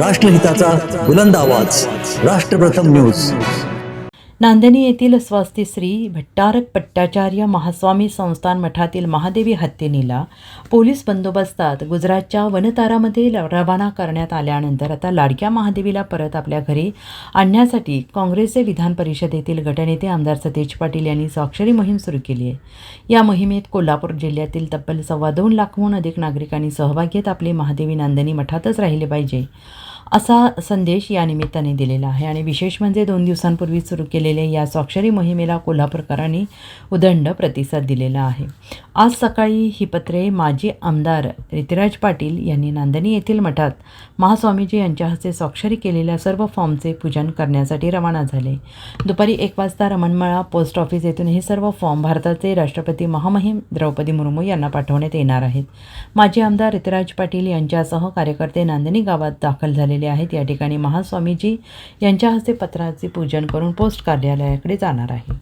राष्ट्रहिताचा बुलंद आवाज. राष्ट्रप्रथम न्यूज. नांदणी येथील स्वस्ती श्री भट्टारक पट्टाचार्य महास्वामी संस्थान मठातील महादेवी हत्येनीला पोलीस बंदोबस्तात गुजरातच्या वनतारामध्ये रवाना करण्यात आल्यानंतर आता लाडक्या महादेवीला परत आपल्या घरी आणण्यासाठी काँग्रेसचे विधान परिषदेतील गटनेते आमदार सतेज पाटील यांनी स्वाक्षरी मोहीम सुरू केली आहे. या मोहिमेत कोल्हापूर जिल्ह्यातील तब्बल सव्वा दोन लाखहून अधिक नागरिकांनी सहभाग घेत आपले महादेवी नांदणी मठातच राहिले पाहिजे. असा संदेश या निमित्ताने दिलेला आहे. आणि विशेष म्हणजे दोन दिवसांपूर्वी सुरू केलेल्या या स्वाक्षरी मोहिमेला कोल्हापूरकरांनी उदंड प्रतिसाद दिलेला आहे. आज सकाळी ही पत्रे माजी आमदार ऋतिराज पाटील यांनी नांदणी येथील मठात महास्वामीजी यांच्या हस्ते स्वाक्षरी केलेल्या सर्व फॉर्मचे पूजन करण्यासाठी रवाना झाले. दुपारी एक वाजता रमणमाळा पोस्ट ऑफिस येथून हे सर्व फॉर्म भारताचे राष्ट्रपती महामहिम द्रौपदी मुर्मू यांना पाठवण्यात येणार आहेत. माजी आमदार ऋतुराज पाटील यांच्यासह कार्यकर्ते नांदणी गावात दाखल झाले आलेले आहेत या ठिकाणी महास्वामीजी यांच्या हस्ते पत्राचे पूजन करून पोस्ट कार्यालयाकडे जाणार आहे.